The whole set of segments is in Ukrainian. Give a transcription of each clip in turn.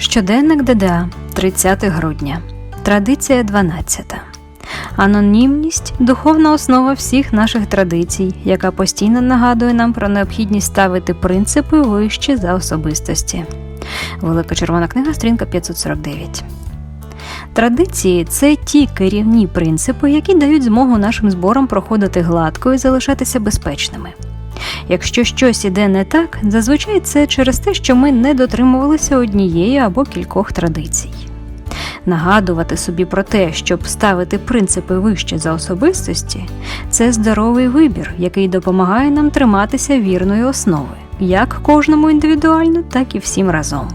Щоденник ДДА 30 грудня. Традиція 12. Анонімність духовна основа всіх наших традицій, яка постійно нагадує нам про необхідність ставити принципи вище за особистості. Велика червона книга, сторінка 549. Традиції це ті керівні принципи, які дають змогу нашим зборам проходити гладко і залишатися безпечними. Якщо щось іде не так, зазвичай це через те, що ми не дотримувалися однієї або кількох традицій. Нагадувати собі про те, щоб ставити принципи вище за особистості, це здоровий вибір, який допомагає нам триматися вірної основи, як кожному індивідуально, так і всім разом.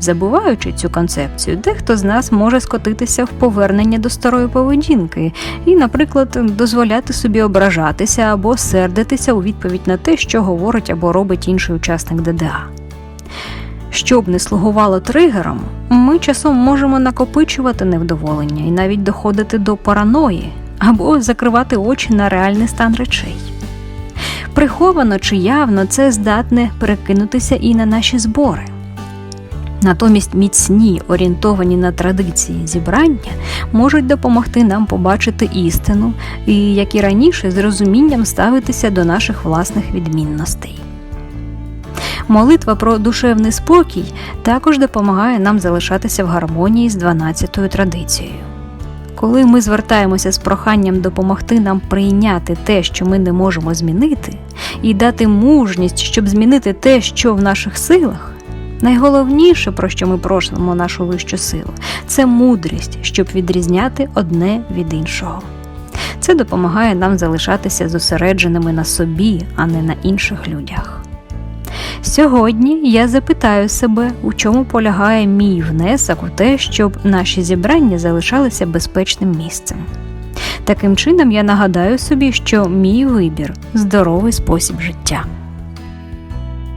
Забуваючи цю концепцію, дехто з нас може скотитися в повернення до старої поведінки і, наприклад, дозволяти собі ображатися або сердитися у відповідь на те, що говорить або робить інший учасник ДДА. Щоб не слугувало тригером, ми часом можемо накопичувати невдоволення і навіть доходити до параної або закривати очі на реальний стан речей. Приховано чи явно це здатне перекинутися і на наші збори. Натомість міцні, орієнтовані на традиції зібрання можуть допомогти нам побачити істину і, як і раніше, з розумінням ставитися до наших власних відмінностей. Молитва про душевний спокій також допомагає нам залишатися в гармонії з 12-ю традицією. Коли ми звертаємося з проханням допомогти нам прийняти те, що ми не можемо змінити, і дати мужність, щоб змінити те, що в наших силах, найголовніше, про що ми просимо нашу вищу силу, це мудрість, щоб відрізняти одне від іншого. Це допомагає нам залишатися зосередженими на собі, а не на інших людях. Сьогодні я запитаю себе, у чому полягає мій внесок у те, щоб наші зібрання залишалися безпечним місцем. Таким чином, я нагадаю собі, що мій вибір здоровий спосіб життя.